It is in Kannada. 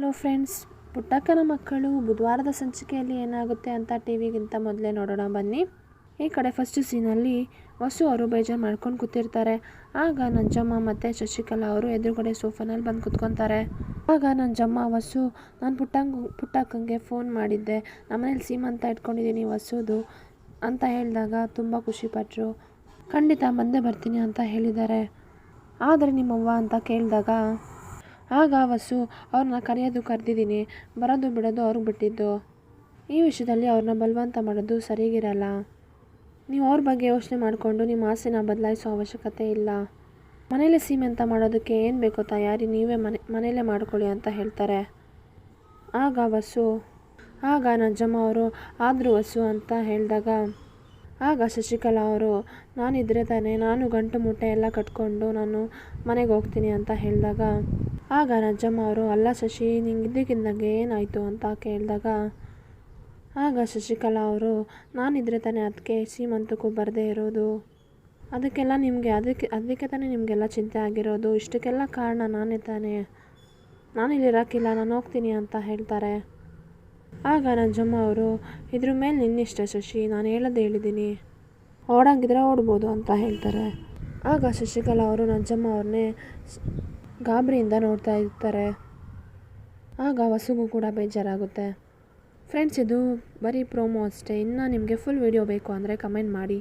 ಹಲೋ ಫ್ರೆಂಡ್ಸ್ ಪುಟ್ಟಕ್ಕನ ಮಕ್ಕಳು ಬುಧವಾರದ ಸಂಚಿಕೆಯಲ್ಲಿ ಏನಾಗುತ್ತೆ ಅಂತ ಟಿ ವಿಗಿಂತ ಮೊದಲೇ ನೋಡೋಣ ಬನ್ನಿ. ಈ ಕಡೆ ಫಸ್ಟ್ ಸೀನಲ್ಲಿ ವಸು ಅವರು ಬೇಜಾರು ಮಾಡ್ಕೊಂಡು ಕೂತಿರ್ತಾರೆ. ಆಗ ನಂಜಮ್ಮ ಮತ್ತು ಶಶಿಕಲಾ ಅವರು ಎದುರುಗಡೆ ಸೋಫಾನಲ್ಲಿ ಬಂದು ಕುತ್ಕೊತಾರೆ. ಆಗ ನಂಜಮ್ಮ, ವಸು, ನಾನು ಪುಟ್ಟಂಗ, ಪುಟ್ಟಕ್ಕಂಗೆ ಫೋನ್ ಮಾಡಿದ್ದೆ. ನಮ್ಮನೇಲಿ ಸೀಮಂತ ಇಟ್ಕೊಂಡಿದ್ದೀನಿ ವಸುದು ಅಂತ ಹೇಳಿದಾಗ ತುಂಬ ಖುಷಿಪಟ್ಟರು ಖಂಡಿತ ಬಂದೇ ಬರ್ತೀನಿ ಅಂತ ಹೇಳಿದ್ದಾರೆ. ಆದರೆ ನಿಮ್ಮವ್ವ ಅಂತ ಕೇಳಿದಾಗ ಆಗ ವಸು ಅವ್ರನ್ನ ಕರೆಯೋದು ಕರೆದಿದ್ದೀನಿ. ಬರೋದು ಬಿಡೋದು ಅವ್ರಿಗೆ ಬಿಟ್ಟಿದ್ದು. ಈ ವಿಷಯದಲ್ಲಿ ಅವ್ರನ್ನ ಬಲವಂತ ಮಾಡೋದು ಸರಿಗಿರಲ್ಲ. ನೀವು ಅವ್ರ ಬಗ್ಗೆ ಯೋಚನೆ ಮಾಡಿಕೊಂಡು ನಿಮ್ಮ ಆಸೆನ ಬದಲಾಯಿಸೋ ಅವಶ್ಯಕತೆ ಇಲ್ಲ. ಸೀಮೆ ಅಂತ ಮಾಡೋದಕ್ಕೆ ಏನು ಬೇಕೋ ತಯಾರಿ ನೀವೇ ಮನೆ, ಮನೇಲೇ ಮಾಡ್ಕೊಳ್ಳಿ ಅಂತ ಹೇಳ್ತಾರೆ. ಆಗ ವಸು, ಆಗ ನಜ್ಜಮ್ಮ ಅವರು, ಆದರೂ ವಸು ಅಂತ ಹೇಳಿದಾಗ, ಆಗ ಶಶಿಕಲಾ ಅವರು, ನಾನಿದ್ರೆ ತಾನೇ, ನಾನು ಗಂಟು ಮೂಟೆ ಎಲ್ಲ ಕಟ್ಕೊಂಡು ನಾನು ಮನೆಗೆ ಹೋಗ್ತೀನಿ ಅಂತ ಹೇಳಿದಾಗ ಆಗ ನಂಜಮ್ಮ ಅವರು, ಅಲ್ಲ ಶಶಿ, ನಿಂಗೆ ಇದ್ದಕ್ಕಿದ್ದಂಗೆ ಏನಾಯಿತು? ಅಂತ ಕೇಳಿದಾಗ, ಆಗ ಶಶಿಕಲಾ ಅವರು ನಾನಿದ್ರೆ ತಾನೇ ಅದಕ್ಕೆ ಸೀಮಂತಕ್ಕೂ ಬರದೇ ಇರೋದು. ಅದಕ್ಕೆಲ್ಲ ನಿಮಗೆ, ಅದಕ್ಕೆ ಅದಕ್ಕೆ ತಾನೇ ನಿಮಗೆಲ್ಲ ಚಿಂತೆ ಆಗಿರೋದು. ಇಷ್ಟಕ್ಕೆಲ್ಲ ಕಾರಣ ನಾನೇ ತಾನೇ. ನಾನಿಲ್ಲಿ ಇರೋಕ್ಕಿಲ್ಲ ನಾನು ಹೋಗ್ತೀನಿ ಅಂತ ಹೇಳ್ತಾರೆ. ಆಗ ನಂಜಮ್ಮ ಅವರು, ಇದ್ರ ಮೇಲೆ ನಿನ್ನಿಷ್ಟ ಶಶಿ, ನಾನು ಹೇಳೋದು ಹೇಳಿದ್ದೀನಿ. ಓಡಂಗಿದ್ರೆ ಓಡ್ಬೋದು ಅಂತ ಹೇಳ್ತಾರೆ. ಆಗ ಶಶಿಕಲಾ ಅವರು ನಂಜಮ್ಮ ಅವ್ರನ್ನೇ ಗಾಬರಿಯಿಂದ ನೋಡ್ತಾ ಇರ್ತಾರೆ. ಆಗ ವಸುಗೂ ಕೂಡ ಬೇಜಾರಾಗುತ್ತೆ. ಫ್ರೆಂಡ್ಸ್ ಇದು ಬರೀ ಪ್ರೋಮೋ ಅಷ್ಟೇ. ಇನ್ನು ನಿಮಗೆ ಫುಲ್ ವಿಡಿಯೋ ಬೇಕು ಅಂದರೆ ಕಮೆಂಟ್ ಮಾಡಿ.